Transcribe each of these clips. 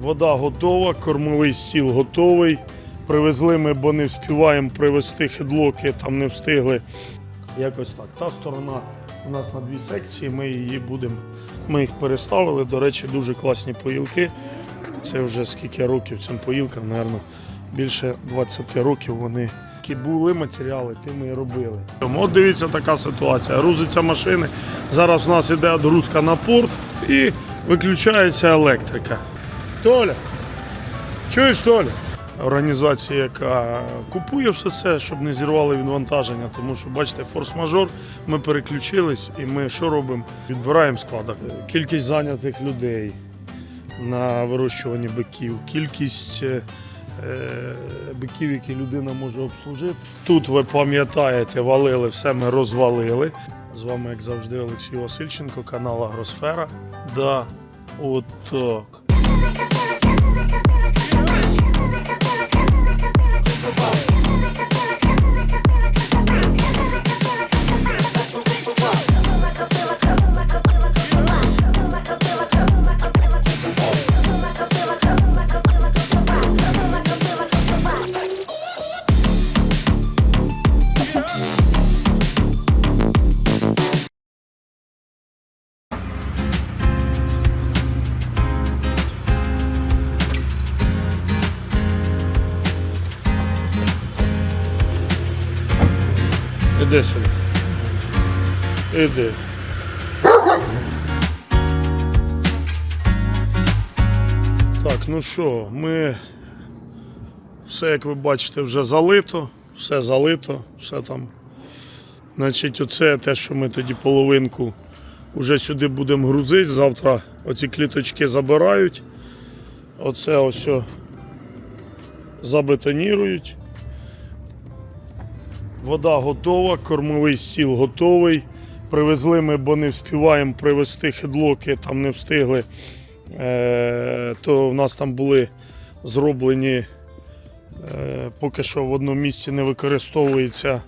Вода готова, кормовий стіл готовий. Привезли ми, бо не встигаємо привезти хедлоки, там не встигли. Якось так. Та сторона у нас на дві секції, ми її будемо. Ми їх переставили. До речі, дуже класні поїлки. Це вже скільки років цим поїлкам, мабуть, більше 20 років вони які були матеріали, тим і робили. От дивіться така ситуація. Грузиться машини. Зараз у нас іде відгрузка на порт і виключається електрика. Толя, чуєш, Толя? Організація, яка купує все це, щоб не зірвали відвантаження, тому що бачите, форс-мажор, ми переключились і ми що робимо? Відбираємо складок. Кількість зайнятих людей на вирощуванні биків, кількість е, е, биків, які людина може обслужити. Тут ви пам'ятаєте, валили, все ми розвалили. З вами, як завжди, Олексій Васильченко, канал Агросфера. Да, от Іди. Так, ну що, ми все, як ви бачите, вже залито, все залито, все там. Значить, оце те, що ми тоді половинку вже сюди будемо грузити. Завтра оці кліточки забирають. Оце ось забетонірують. Вода готова, кормовий стіл готовий. Привезли ми, бо не встигаємо привезти хедлоки, там не встигли. Е, то в нас там були зроблені, е, поки що в одному місці не використовується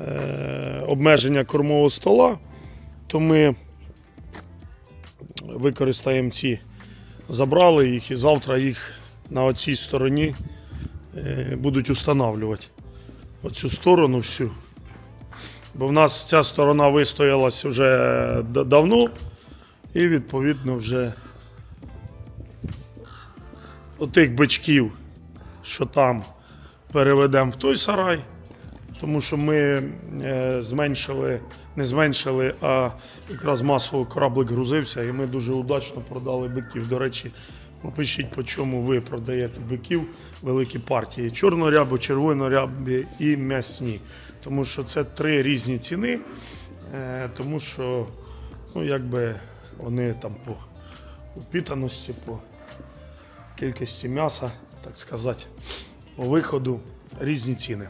е, обмеження кормового стола, то ми використаємо ці, забрали їх і завтра їх на оцій стороні будуть встановлювати оцю сторону всю. Бо в нас ця сторона вистоялась вже давно, і відповідно вже отих бичків, що там переведемо в той сарай, тому що ми е, зменшили, не зменшили, а якраз масово кораблик грузився, і ми дуже удачно продали биків. До речі, напишіть, по чому ви продаєте биків великі партії: чорнорябу, червонорябі і м'ясні. Тому що це три різні ціни, е, тому що ну, якби вони там по упітаності, по кількості м'яса, так сказати, по виходу різні ціни.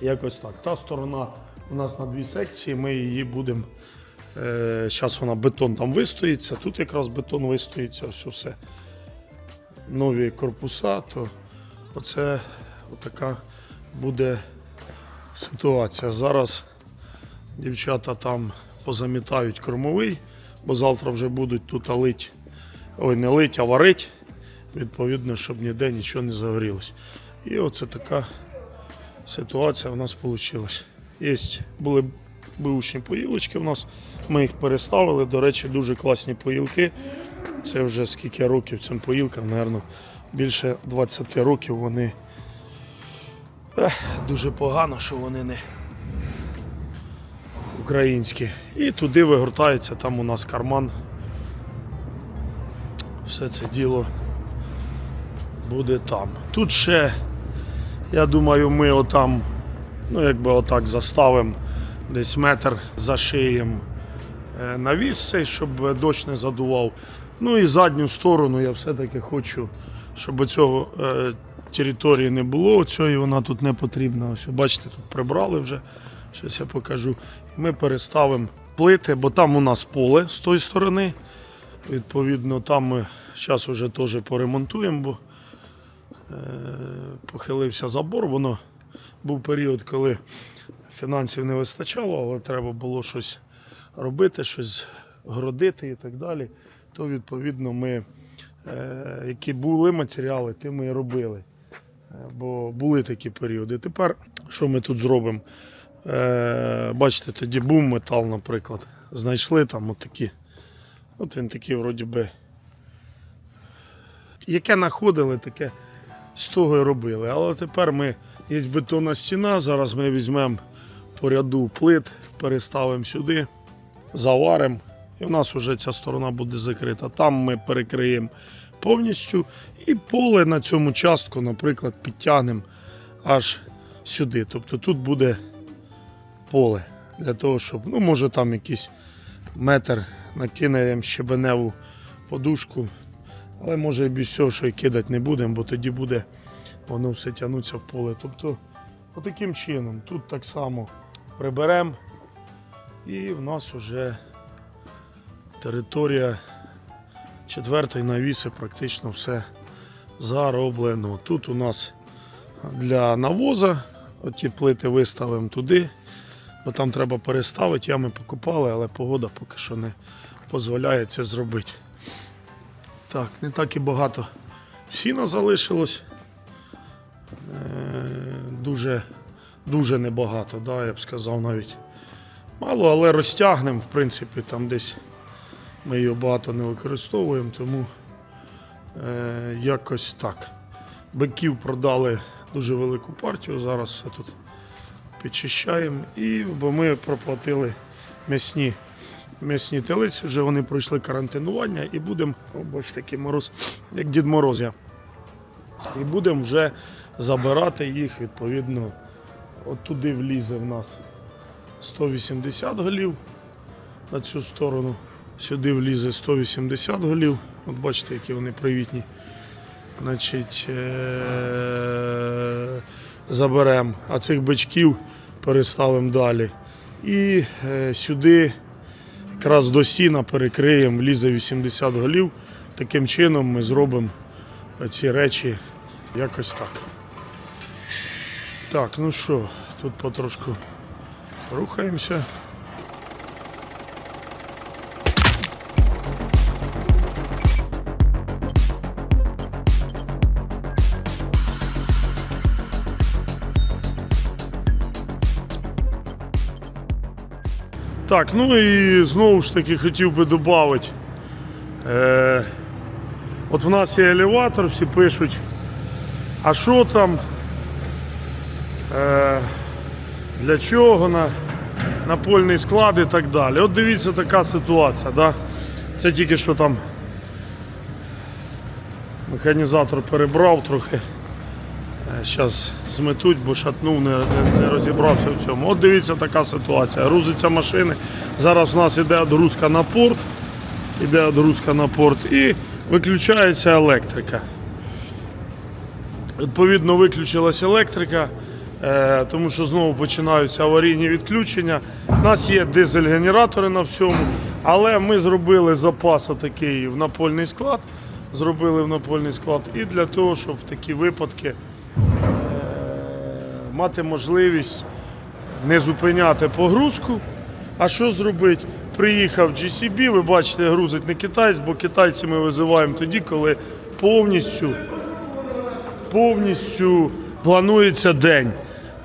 Якось так. Та сторона у нас на дві секції, ми її будемо. Зараз вона бетон там вистоїться, тут якраз бетон вистоїться, ось все. Нові корпуса, то оце така буде ситуація. Зараз дівчата там позамітають кормовий, бо завтра вже будуть тут лить, ой, не лить, а варить, відповідно, щоб ніде нічого не загорілось. І оце така ситуація в нас вийшла. Є, були бивші поїлочки в нас, ми їх переставили. До речі, дуже класні поїлки. Це вже скільки років цим поїлкам, мабуть, більше 20 років вони ех, дуже погано, що вони не українські. І туди вигортається, там у нас карман. Все це діло буде там. Тут ще, я думаю, ми отам, ну якби отак заставимо десь метр зашиємо е, навіс цей, щоб дощ не задував. Ну і задню сторону я все-таки хочу, щоб цього е, території не було. Цієї вона тут не потрібна. Ось, бачите, тут прибрали вже. Щось я покажу. Ми переставимо плити, бо там у нас поле з тої сторони. Відповідно, там ми зараз вже теж поремонтуємо, бо е, похилився забор. Воно був період, коли фінансів не вистачало, але треба було щось робити, щось гродити і так далі. То відповідно ми е, які були матеріали, ті ми і робили. Е, Бо були такі періоди. Тепер що ми тут зробимо? Е, бачите, тоді був метал, наприклад. Знайшли там отакі. От він такий, вроді би. Яке знаходили, таке з того і робили. Але тепер ми є бетонна стіна. Зараз ми візьмемо по ряду плит, переставимо сюди, заваримо. І в нас вже ця сторона буде закрита. Там ми перекриємо повністю і поле на цьому частку, наприклад, підтягнемо аж сюди. Тобто тут буде поле для того, щоб, ну, може, там якийсь метр накинемо щебеневу подушку, але може і без цього, що і кидати не будемо, бо тоді буде воно все тягнуться в поле. Тобто, отаким чином, тут так само приберемо, і в нас вже територія четвертої навіси практично все зароблено. Тут у нас для навоза оті плити виставимо туди, бо там треба переставити. Ями покупали, але погода поки що не дозволяє це зробити. Так, не так і багато сіна залишилось. Е, Дуже, дуже небагато, да, я б сказав навіть. Мало, але розтягнемо, в принципі, там десь ми його багато не використовуємо, тому е, якось так. Биків продали дуже велику партію, зараз все тут підчищаємо. І, бо ми проплатили м'ясні, м'ясні телиці, вже вони пройшли карантинування і будемо, бачите, такий мороз, як Дід Мороз я. І будемо вже забирати їх, відповідно, от туди влізе в нас 180 голів на цю сторону. Сюди влізе 180 голів. От бачите, які вони привітні. Значить, е- заберемо, а цих бичків переставимо далі. І е, сюди якраз до сіна перекриємо, влізе 80 голів. Таким чином ми зробимо ці речі якось так. Так, ну що, тут потрошку рухаємося. Так, ну і знову ж таки хотів би додати. Е, от в нас є елеватор, всі пишуть, а що там, е, Для чого на, напольний склад і так далі. От дивіться така ситуація. Да? Це тільки що там механізатор перебрав трохи. Зараз зметуть, бо шатнув, не, не, не розібрався в цьому. От дивіться така ситуація. Грузиться машини. Зараз у нас іде відгрузка на порт. Іде відгрузка на порт і виключається електрика. Відповідно, виключилась електрика, е, тому що знову починаються аварійні відключення. У нас є дизель-генератори на всьому, але ми зробили запас отакий в напольний склад. Зробили в напольний склад і для того, щоб в такі випадки мати можливість не зупиняти погрузку. А що зробити? Приїхав GCB, ви бачите, грузить не китайць, бо китайці ми визиваємо тоді, коли повністю, повністю планується день.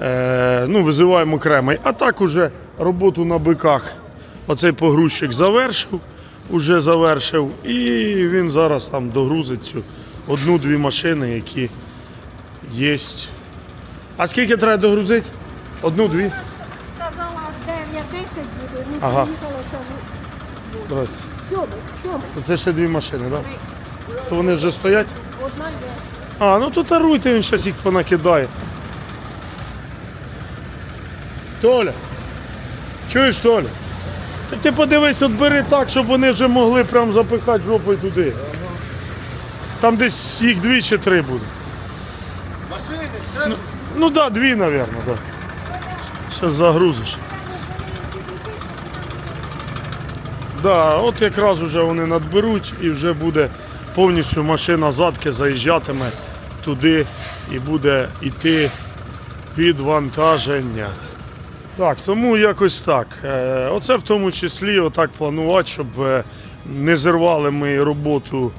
Е, ну, визиваємо окремий. А так уже роботу на биках оцей погрузчик завершив, уже завершив, і він зараз там догрузить цю одну-дві машини, які є. А скільки треба догрузити? Одну-дві? Сказала 9 тисяч буде, ну Ага. сьомий, сьомий. То Це ще дві машини, так? Да? То вони вже стоять? Одна є. А, ну то таруйте, він зараз їх понакидає. Толя, чуєш, Толя? Та ти подивись, от бери так, щоб вони вже могли прям запихати жопою туди. Там десь їх дві чи три буде. Машини, все Ну так, да, дві, мабуть, так. Зараз загрузиш. Да, от якраз вже вони надберуть і вже буде повністю машина задки заїжджатиме туди і буде йти відвантаження. Так, тому якось так. Е, Оце в тому числі отак планувати, щоб е, не зірвали ми роботу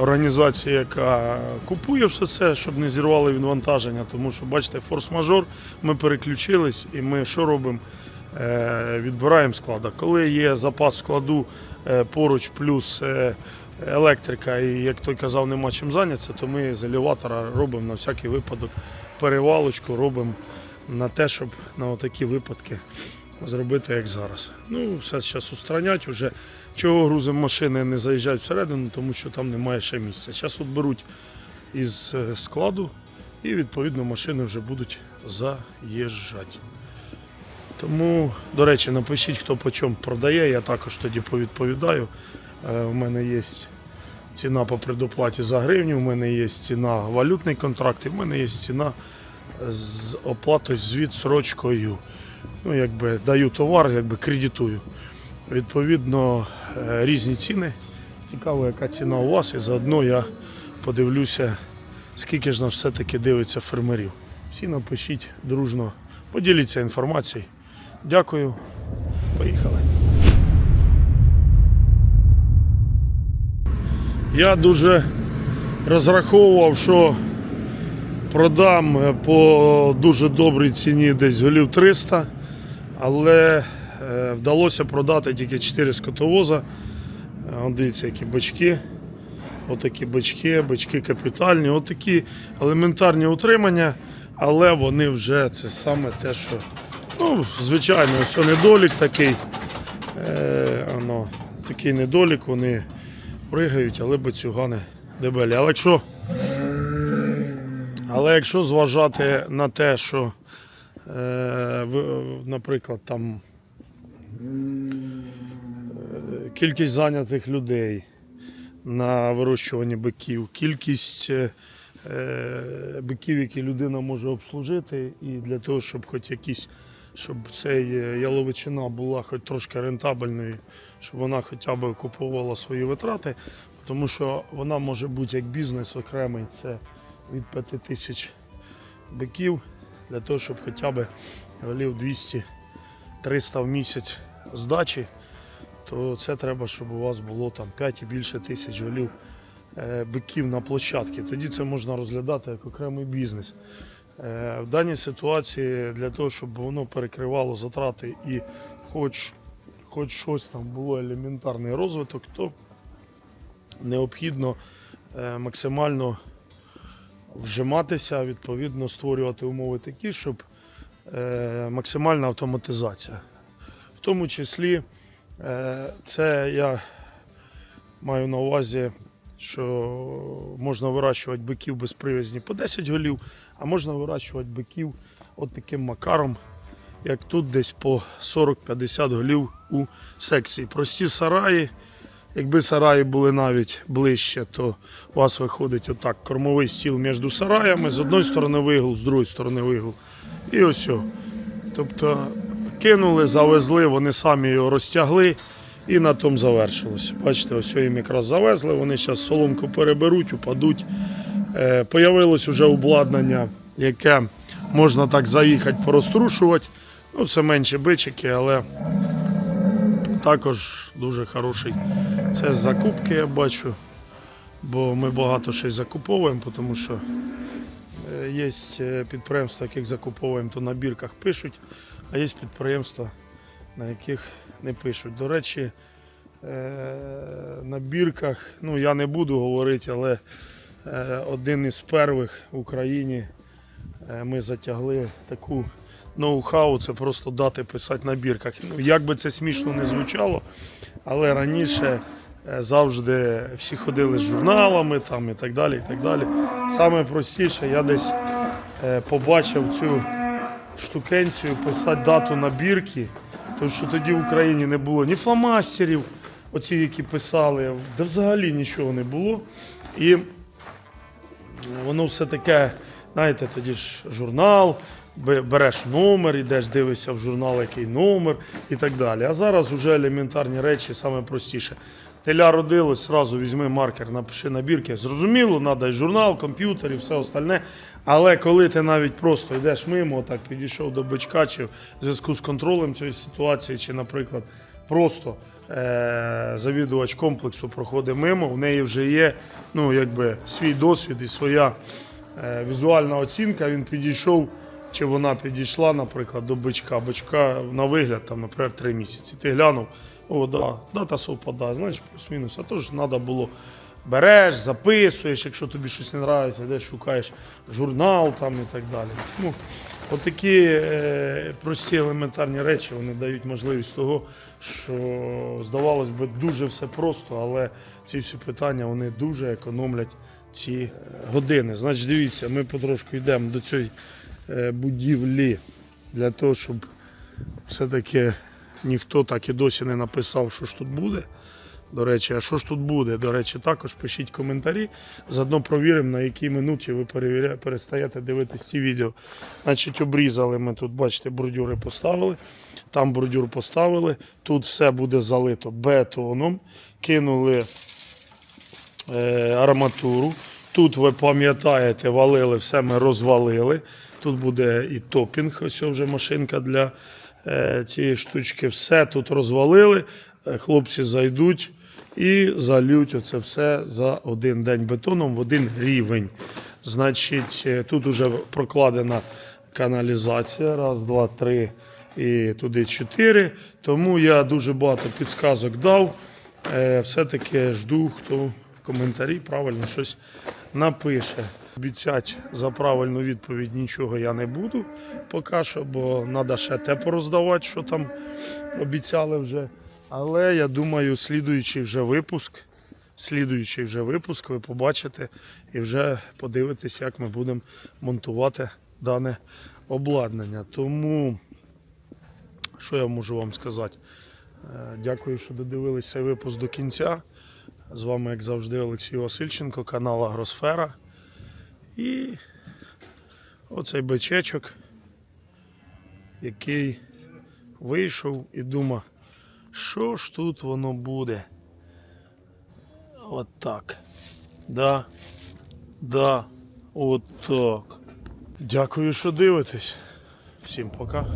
організація, яка купує все це, щоб не зірвали відвантаження. Тому що, бачите, форс-мажор, ми переключились і ми що робимо? Е, Відбираємо склада. Коли є запас складу поруч плюс електрика, і як той казав, нема чим зайнятися, то ми з елеватора робимо на всякий випадок перевалочку, робимо на те, щоб на такі випадки зробити, як зараз. Ну, все зараз устранять вже. Чого грузимо машини не заїжджають всередину, тому що там немає ще місця. Зараз от беруть із е, складу і відповідно машини вже будуть заїжджати. Тому, до речі, напишіть, хто по чому продає, я також тоді повідповідаю. Е, У мене є ціна по предоплаті за гривню, у мене є ціна валютний контракт, і в мене є ціна з оплатою з відсрочкою. Ну, якби даю товар, якби кредитую. Відповідно, е, різні ціни. Цікаво, яка ціна у вас, і заодно я подивлюся, скільки ж нас все-таки дивиться фермерів. Всі напишіть дружно, поділіться інформацією. Дякую. Поїхали. Я дуже розраховував, що продам е, по дуже добрій ціні десь голів 300, але е, вдалося продати тільки 4 скотовоза. Е, Дивіться, які бачки. Отакі бачки, бачки капітальні, отакі елементарні утримання, але вони вже це саме те, що. Ну, звичайно, ось недолік такий. Е, оно, такий недолік, вони пригають, але бацюгани дебелі. Але якщо, але якщо зважати на те, що, е, наприклад, там е, кількість зайнятих людей на вирощуванні биків, кількість е, биків, які людина може обслужити, і для того, щоб хоч якісь, щоб е, яловичина була хоч трошки рентабельною, щоб вона хоча б окуповувала свої витрати, тому що вона може бути як бізнес окремий, це від 5 тисяч биків, для того, щоб хоча б голів 200-300 в місяць здачі, то це треба, щоб у вас було там 5 і більше тисяч голів е, биків на площадці. Тоді це можна розглядати як окремий бізнес. Е, В даній ситуації для того, щоб воно перекривало затрати і хоч, хоч щось там було елементарний розвиток, то необхідно е, максимально вжиматися, відповідно створювати умови такі, щоб е, максимальна автоматизація. В тому числі е, це я маю на увазі, що можна вирощувати биків без прив'язні по 10 голів, а можна вирощувати биків от таким макаром, як тут десь по 40-50 голів у секції. Прості сараї. Якби сараї були навіть ближче, то у вас виходить отак кормовий стіл між сараями, з одної сторони вигул, з другої сторони вигул. І ось. Тобто кинули, завезли, вони самі його розтягли і на тому завершилось. Бачите, ось їм якраз завезли, вони зараз соломку переберуть, упадуть. Е, Появилось вже обладнання, яке можна так заїхати, порозтрушувати. Ну, це менші бичики, але також дуже хороший. Це закупки, я бачу, бо ми багато щось закуповуємо, тому що е, є підприємства, яких закуповуємо, то на бірках пишуть, а є підприємства, на яких не пишуть. До речі, е, на бірках, ну я не буду говорити, але е, один із перших в Україні е, ми затягли таку ноу-хау, це просто дати писати на бірках. Ну, як би це смішно не звучало, але раніше е, завжди всі ходили з журналами там, і так далі. і так далі. Саме простіше, я десь е, побачив цю штукенцію писати дату на бірки, тому що тоді в Україні не було ні фломастерів, оці, які писали, де взагалі нічого не було. І воно все таке, знаєте, тоді ж журнал, береш номер, йдеш, дивишся в журнал, який номер і так далі. А зараз вже елементарні речі, саме простіше. Теля родилось, зразу візьми маркер, напиши набірки. Зрозуміло, і журнал, комп'ютер і все остальне. Але коли ти навіть просто йдеш мимо, так підійшов до бичка, чи в зв'язку з контролем цієї ситуації, чи, наприклад, просто е, завідувач комплексу проходить мимо, в неї вже є ну, якби, свій досвід і своя е, візуальна оцінка. Він підійшов, чи вона підійшла, наприклад, до бичка. Бичка на вигляд, там, наприклад, 3 місяці. Ти глянув, о, да, дата совпадає, знаєш, плюс-мінус. А то ж треба було. Береш, записуєш, якщо тобі щось не подобається, десь шукаєш журнал там і так далі. Ну, Отакі е, прості елементарні речі вони дають можливість того, що здавалось би дуже все просто, але ці всі питання вони дуже економлять ці е, години. Значить, дивіться, ми потрошку йдемо до цієї будівлі для того, щоб все-таки ніхто так і досі не написав, що ж тут буде. До речі, а що ж тут буде? До речі, також пишіть коментарі. Заодно провіримо, на якій минуті ви перестаєте дивитися ці відео. Значить, обрізали ми тут, бачите, бордюри поставили. Там бордюр поставили. Тут все буде залито бетоном. Кинули е, арматуру. Тут ви пам'ятаєте, валили, все ми розвалили. Тут буде і топінг, ось вже машинка для е, цієї штучки. Все тут розвалили. Е, Хлопці зайдуть і залють оце все за один день бетоном в один рівень. Значить, е, тут вже прокладена каналізація. Раз, два, три і туди чотири. Тому я дуже багато підсказок дав. Все-таки жду, хто в коментарі правильно щось напише. Обіцять за правильну відповідь нічого я не буду поки що, бо треба ще те пороздавати, що там обіцяли вже. Але я думаю, слідуючий вже випуск, слідуючий вже випуск, ви побачите і вже подивитесь, як ми будемо монтувати дане обладнання. Тому, що я можу вам сказати? Е, Дякую, що додивились цей випуск до кінця. З вами, як завжди, Олексій Васильченко, канал Агросфера. І оцей бичечок, який вийшов і думав, що ж тут воно буде. От так. Да. Да. От так. Дякую, що дивитесь. Всім пока.